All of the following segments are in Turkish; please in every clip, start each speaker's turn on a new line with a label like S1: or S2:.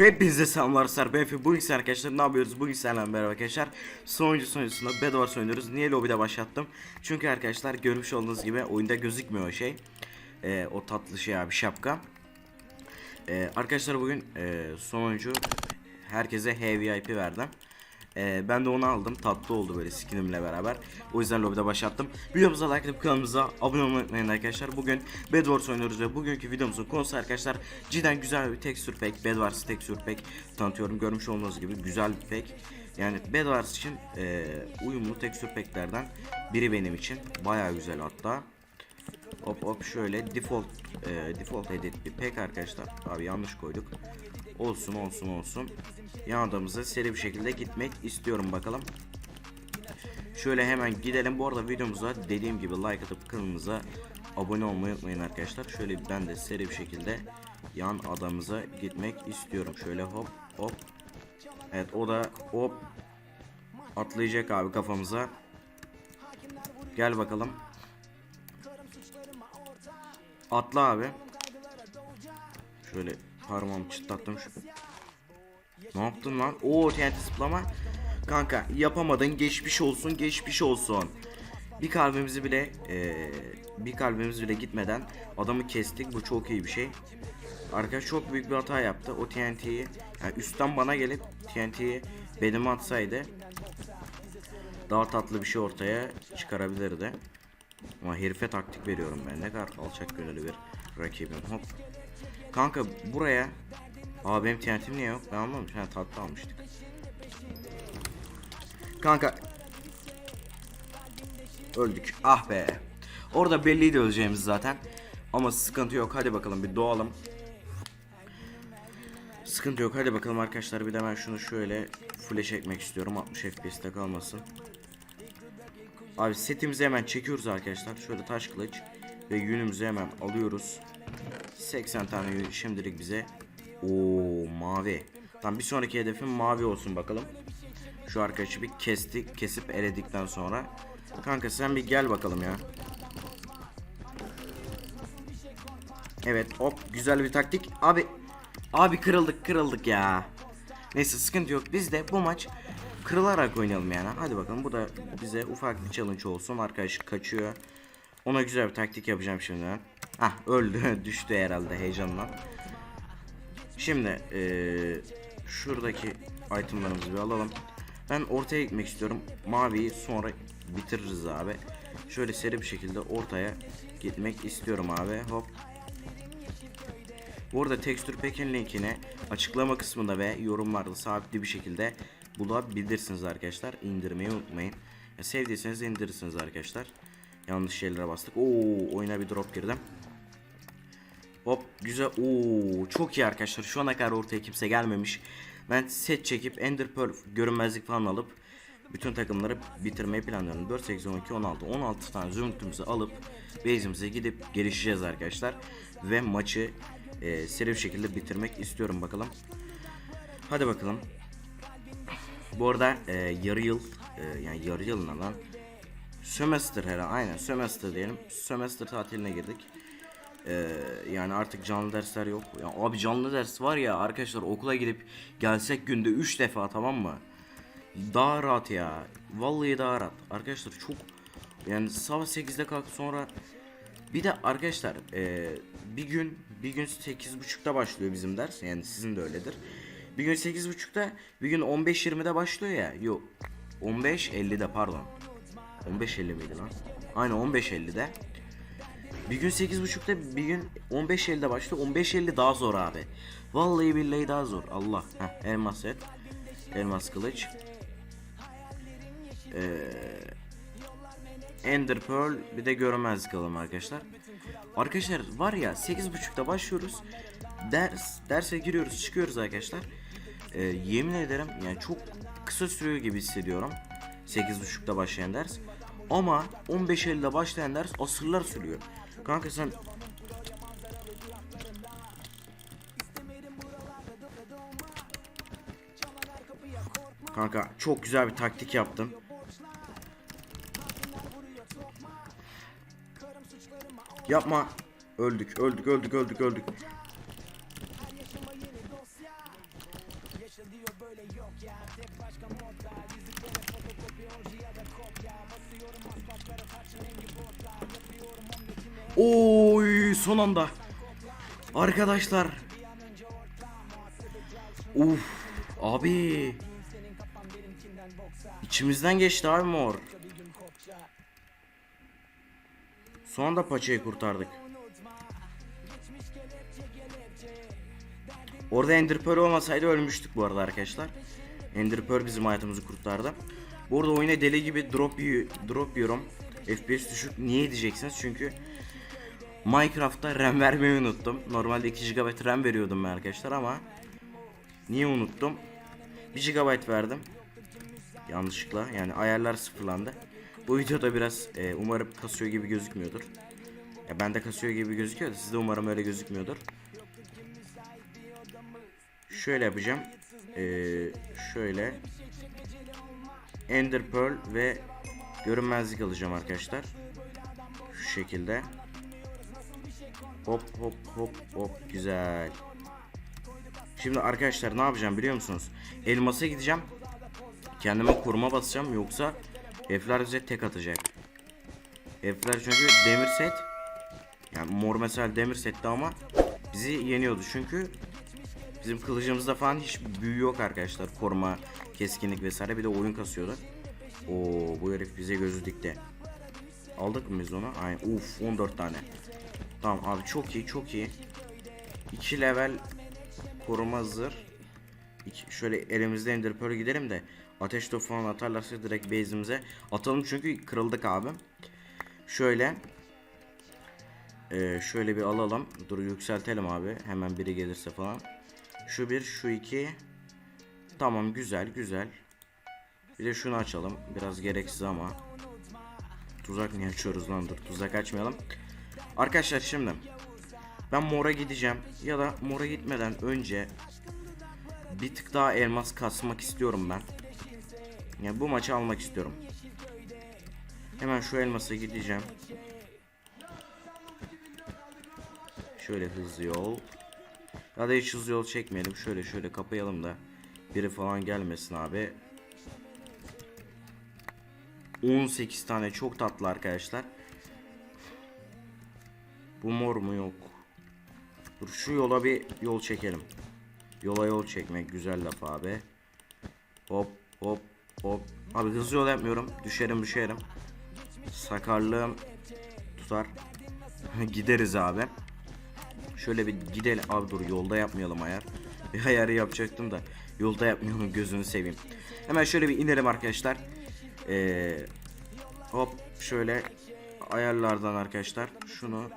S1: Hepinize selamlar Sarp Efe. Bugün ise arkadaşlar ne yapıyoruz? Bugün selam beraber arkadaşlar. Sonuncu sonuncusunda Bedwars oynuyoruz. Niye lobide başlattım? Çünkü arkadaşlar görmüş olduğunuz gibi oyunda gözükmüyor o şey. Ee, o tatlı şey abi şapka. Ee, arkadaşlar bugün e, sonuncu herkese HVIP verdim. Ee, ben de onu aldım. Tatlı oldu böyle skinimle beraber. O yüzden lobide başlattım. Videomuza like atıp kanalımıza abone olmayı unutmayın arkadaşlar. Bugün Bedwars oynuyoruz ve bugünkü videomuzun konusu arkadaşlar cidden güzel bir texture pack. Bedwars texture pack tanıtıyorum. Görmüş olduğunuz gibi güzel bir pack. Yani Bedwars için e, uyumlu texture packlerden biri benim için. Baya güzel hatta. Hop hop şöyle default e, default edit bir pack arkadaşlar. Abi yanlış koyduk. Olsun olsun olsun. Yan adamıza seri bir şekilde gitmek istiyorum bakalım. Şöyle hemen gidelim. Bu arada videomuza dediğim gibi like atıp kanalımıza abone olmayı unutmayın arkadaşlar. Şöyle ben de seri bir şekilde yan adamıza gitmek istiyorum. Şöyle hop hop. Evet o da hop atlayacak abi kafamıza. Gel bakalım. Atla abi. Şöyle parmağımı çıtlattım şu. Ne yaptın lan? Oo TNT zıplama. Kanka yapamadın geçmiş olsun geçmiş olsun. Bir kalbimizi bile eee, bir kalbimiz bile gitmeden adamı kestik. Bu çok iyi bir şey. Arkadaş çok büyük bir hata yaptı. O TNT'yi yani üstten bana gelip TNT'yi bedime atsaydı daha tatlı bir şey ortaya çıkarabilirdi. Ama herife taktik veriyorum ben. Ne kadar alçak gönüllü bir rakibim. Hop. Kanka buraya Aa benim TNT'm niye yok? Ben almamışım. Ha tatlı almıştık. Kanka Öldük. Ah be. Orada belliydi öleceğimiz zaten. Ama sıkıntı yok. Hadi bakalım bir doğalım. Sıkıntı yok. Hadi bakalım arkadaşlar. Bir de ben şunu şöyle full'e çekmek istiyorum. 60 FPS'te kalmasın. Abi setimizi hemen çekiyoruz arkadaşlar. Şöyle taş kılıç ve yünümüzü hemen alıyoruz. 80 tane şimdilik bize. Oo mavi. Tamam bir sonraki hedefim mavi olsun bakalım. Şu arkadaşı bir kestik, kesip eledikten sonra. Kanka sen bir gel bakalım ya. Evet hop güzel bir taktik. Abi abi kırıldık kırıldık ya. Neyse sıkıntı yok. Biz de bu maç kırılarak oynayalım yani. Hadi bakalım bu da bize ufak bir challenge olsun. Arkadaş kaçıyor. Ona güzel bir taktik yapacağım şimdi. Hah öldü. Düştü herhalde heyecandan. Şimdi eee, şuradaki itemlarımızı bir alalım. Ben ortaya gitmek istiyorum. Maviyi sonra bitiririz abi. Şöyle seri bir şekilde ortaya gitmek istiyorum abi. Hop. Bu arada Texture Pack'in linkini açıklama kısmında ve yorumlarda sabitli bir şekilde bulabilirsiniz arkadaşlar. İndirmeyi unutmayın. Ya sevdiyseniz indirirsiniz arkadaşlar. Yanlış şeylere bastık. Oo, oyuna bir drop girdim. Hop güzel. Oo çok iyi arkadaşlar. Şu ana kadar ortaya kimse gelmemiş. Ben set çekip Ender Pearl görünmezlik falan alıp bütün takımları bitirmeyi planlıyorum. 4 8 12 16 16 tane zümrütümüzü alıp base'imize gidip gelişeceğiz arkadaşlar ve maçı e, seri bir şekilde bitirmek istiyorum bakalım. Hadi bakalım. Bu arada e, yarı yıl e, yani yarı yıl ne lan? Sömestr herhalde aynen sömestr diyelim. Sömestr tatiline girdik. Ee, yani artık canlı dersler yok. Ya abi canlı ders var ya arkadaşlar okula gidip gelsek günde 3 defa tamam mı? Daha rahat ya. Vallahi daha rahat. Arkadaşlar çok yani sabah 8'de kalk sonra bir de arkadaşlar ee, bir gün bir gün 8.30'da başlıyor bizim ders. Yani sizin de öyledir. Bir gün 8.30'da bir gün 15.20'de başlıyor ya. Yok. 15.50'de pardon. 15.50 miydi lan? Aynen 15.50'de. Bir gün 8.30'da bir gün 15.50'de başlıyor. 15.50 daha zor abi. Vallahi billahi daha zor. Allah. Heh, elmas set. Elmas kılıç. Ee, Ender Pearl bir de görünmezlik alalım arkadaşlar. Arkadaşlar var ya 8.30'da başlıyoruz. Ders derse giriyoruz çıkıyoruz arkadaşlar. Ee, yemin ederim yani çok kısa sürüyor gibi hissediyorum. 8.30'da başlayan ders. Ama 15.50'de başlayan ders asırlar sürüyor. Kanka sen Kanka çok güzel bir taktik yaptım. Yapma. Öldük, öldük, öldük, öldük, öldük. Oy son anda. Arkadaşlar. Uf abi. İçimizden geçti abi mor. Son anda paçayı kurtardık. Orada Ender Pearl olmasaydı ölmüştük bu arada arkadaşlar. Ender Pearl bizim hayatımızı kurtardı. Bu arada oyuna deli gibi drop, drop yiyorum. FPS düşük. Niye diyeceksiniz? Çünkü Minecraft'ta RAM vermeyi unuttum. Normalde 2 GB RAM veriyordum ben arkadaşlar ama niye unuttum? 1 GB verdim. Yanlışlıkla yani ayarlar sıfırlandı. Bu videoda biraz e, umarım kasıyor gibi gözükmüyordur. Ya bende kasıyor gibi gözüküyor da sizde umarım öyle gözükmüyordur. Şöyle yapacağım. Ee, şöyle Ender Pearl ve görünmezlik alacağım arkadaşlar. Şu şekilde. Hop hop hop hop güzel. Şimdi arkadaşlar ne yapacağım biliyor musunuz? Elmasa gideceğim. Kendime koruma basacağım yoksa F'ler bize tek atacak. F'ler çünkü demir set. Yani mor mesela demir setti ama bizi yeniyordu çünkü bizim kılıcımızda falan hiç büyü yok arkadaşlar. Koruma, keskinlik vesaire bir de oyun kasıyordu. Oo bu herif bize gözü dikti. Aldık mı biz onu? Aynen. Uf 14 tane. Tamam abi çok iyi çok iyi. 2 level koruma zırh. İki, şöyle elimizde Ender Pearl gidelim de ateş topu falan atarlarsa direkt base'imize atalım çünkü kırıldık abi. Şöyle ee, şöyle bir alalım. Dur yükseltelim abi. Hemen biri gelirse falan. Şu bir, şu iki. Tamam güzel güzel. Bir de şunu açalım. Biraz gereksiz ama. Tuzak niye açıyoruz lan dur. Tuzak açmayalım. Arkadaşlar şimdi ben mora gideceğim ya da mora gitmeden önce bir tık daha elmas kasmak istiyorum ben. Yani bu maçı almak istiyorum. Hemen şu elmasa gideceğim. Şöyle hızlı yol. Ya da hiç hızlı yol çekmeyelim. Şöyle şöyle kapayalım da biri falan gelmesin abi. 18 tane çok tatlı arkadaşlar. Bu mor mu yok. Dur şu yola bir yol çekelim. Yola yol çekmek güzel laf abi. Hop hop hop. Abi hızlı yol yapmıyorum. Düşerim düşerim. Sakarlığım tutar. Gideriz abi. Şöyle bir gidelim. Abi dur yolda yapmayalım ayar. Bir ayarı yapacaktım da yolda yapmayalım gözünü seveyim. Hemen şöyle bir inelim arkadaşlar. Ee, hop şöyle ayarlardan arkadaşlar şunu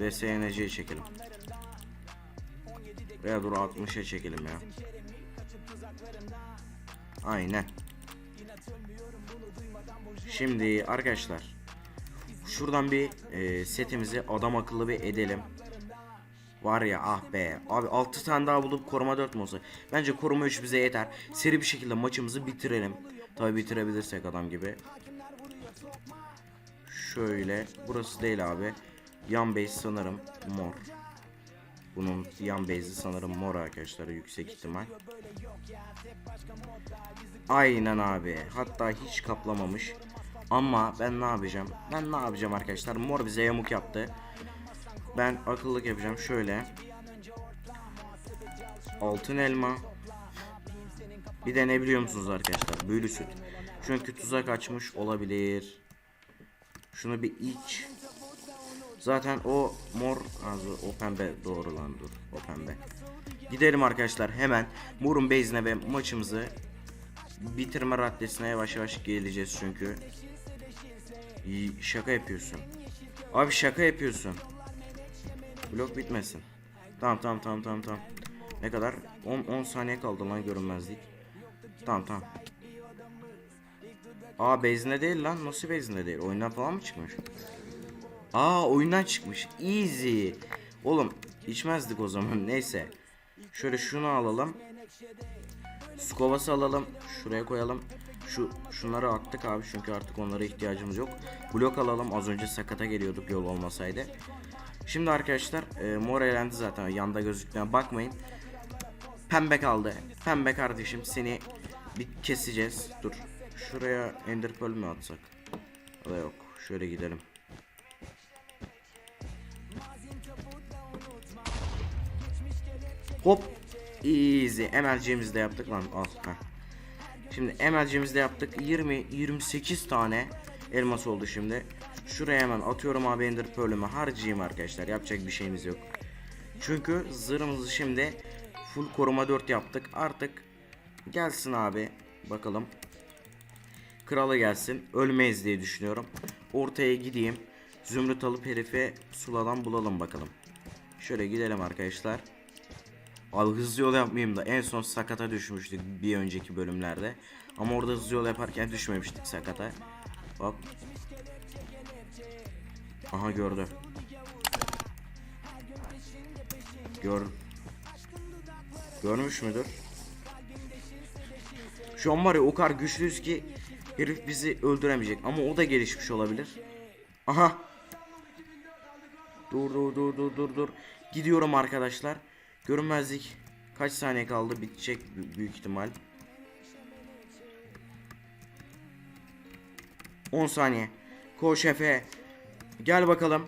S1: ve SNC'ye çekelim. Veya dur 60'a çekelim ya. Aynen. Şimdi arkadaşlar şuradan bir e, setimizi adam akıllı bir edelim. Var ya ah be. Abi 6 tane daha bulup koruma 4 mu olsa? Bence koruma 3 bize yeter. Seri bir şekilde maçımızı bitirelim. Tabi bitirebilirsek adam gibi. Şöyle. Burası değil abi. Yan base sanırım mor. Bunun yan base'i sanırım mor arkadaşlar yüksek ihtimal. Aynen abi. Hatta hiç kaplamamış. Ama ben ne yapacağım? Ben ne yapacağım arkadaşlar? Mor bize yamuk yaptı. Ben akıllık yapacağım. Şöyle. Altın elma. Bir de ne biliyor musunuz arkadaşlar? Büyülü süt. Çünkü tuzak açmış olabilir. Şunu bir iç. Zaten o mor az o pembe doğru lan dur. O pembe. Gidelim arkadaşlar hemen morun base'ine ve maçımızı bitirme raddesine yavaş yavaş geleceğiz çünkü. Şaka yapıyorsun. Abi şaka yapıyorsun. Blok bitmesin. Tamam tamam tamam tamam tamam. Ne kadar? 10 10 saniye kaldı lan görünmezlik. Tamam tamam. Aa base'inde değil lan. Nasıl base'inde değil? Oyundan falan mı çıkmış? Aa oyundan çıkmış. Easy. Oğlum içmezdik o zaman. Neyse. Şöyle şunu alalım. Skovası alalım. Şuraya koyalım. Şu şunları attık abi çünkü artık onlara ihtiyacımız yok. Blok alalım. Az önce sakata geliyorduk yol olmasaydı. Şimdi arkadaşlar e, mor elendi zaten yanda gözüktüğüne bakmayın. Pembe kaldı. Pembe kardeşim seni bir keseceğiz. Dur. Şuraya ender pearl mü atsak? O da yok. Şöyle gidelim. Hop. Easy. MLC'mizi de yaptık lan. Al. Heh. Şimdi MLC'mizi de yaptık. 20 28 tane elmas oldu şimdi. Şuraya hemen atıyorum abi ender pearl'ümü harcayayım arkadaşlar. Yapacak bir şeyimiz yok. Çünkü zırhımızı şimdi full koruma 4 yaptık. Artık gelsin abi. Bakalım. Krala gelsin. Ölmeyiz diye düşünüyorum. Ortaya gideyim. Zümrüt alıp herife suladan bulalım bakalım. Şöyle gidelim arkadaşlar. Abi hızlı yol yapmayayım da en son sakata düşmüştük bir önceki bölümlerde. Ama orada hızlı yol yaparken düşmemiştik sakata. Hop. Aha gördü. Gör. Görmüş müdür? Şu an var ya o kadar güçlüyüz ki herif bizi öldüremeyecek ama o da gelişmiş olabilir. Aha. Dur dur dur dur dur dur. Gidiyorum arkadaşlar. Görünmezlik kaç saniye kaldı bitecek bü- büyük ihtimal. 10 saniye. Koş Efe. Gel bakalım.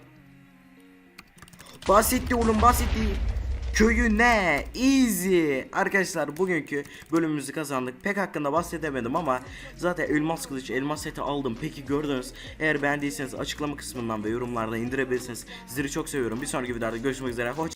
S1: Basitti oğlum basitti. Köyü ne? Easy. Arkadaşlar bugünkü bölümümüzü kazandık. Pek hakkında bahsedemedim ama zaten elmas kılıç, elmas seti aldım. Peki gördünüz. Eğer beğendiyseniz açıklama kısmından ve yorumlarda indirebilirsiniz. Sizleri çok seviyorum. Bir sonraki videoda görüşmek üzere. Hoşça